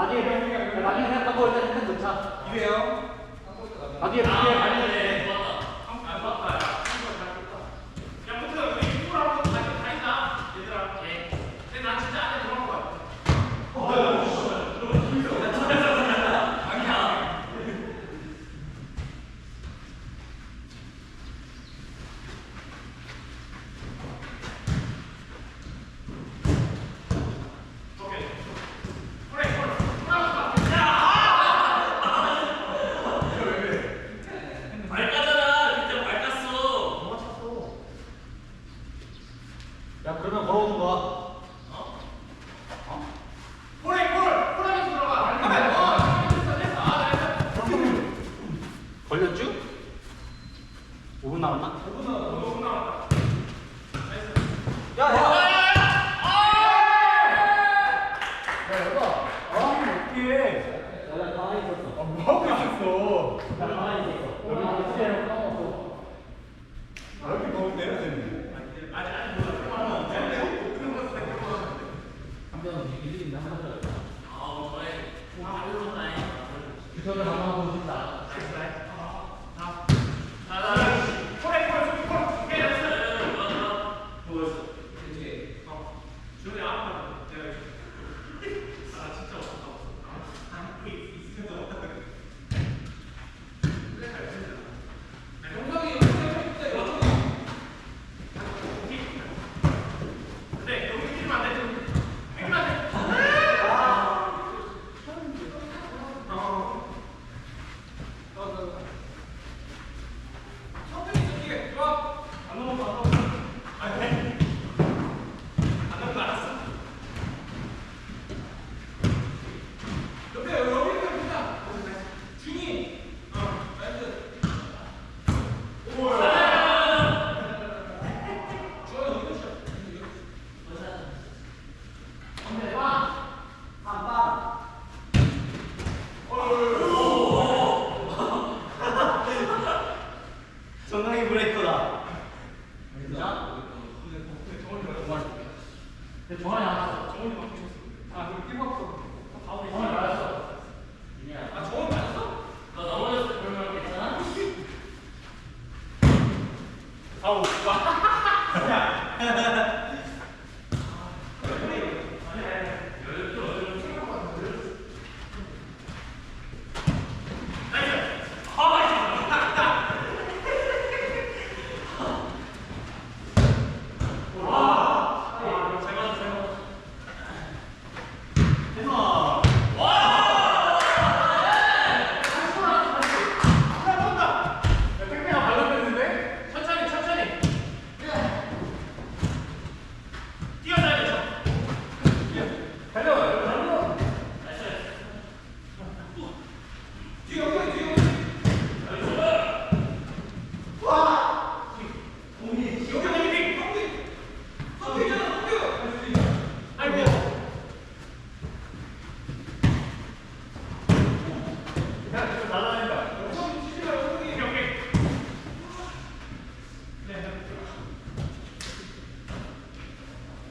나중에 나중에 생각하고 일단 일단 놓자. 이래요. 나중에 나중에 Thank you.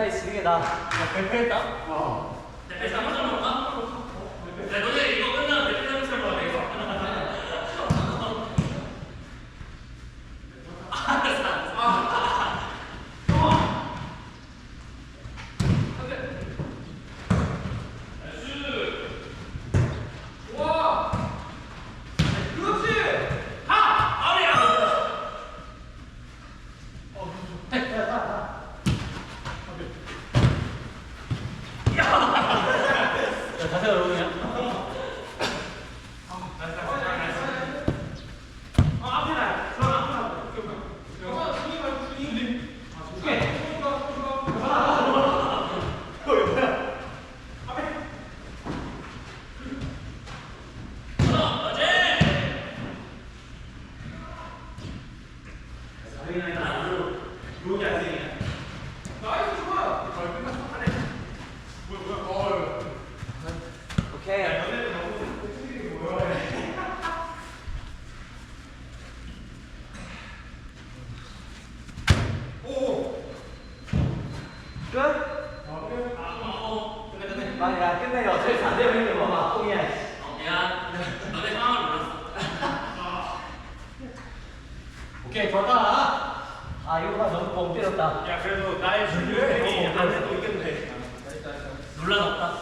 상대방이 지는 게 나. 야, 백패했다? 어. 100배 끝? 어, 끝? 아, 어, 어. 끝내, 끝내. 아, 야, 끝내. 어차피 4대 명인데 뭐 막공이야. 야, 너네 상황을 몰랐어. 오케이, 좋다. 아, 이거 봐, 너무 멍 때렸다. 야, 그래도 나의 준비를 했니? 안 해도 있겠네. 놀라 없다.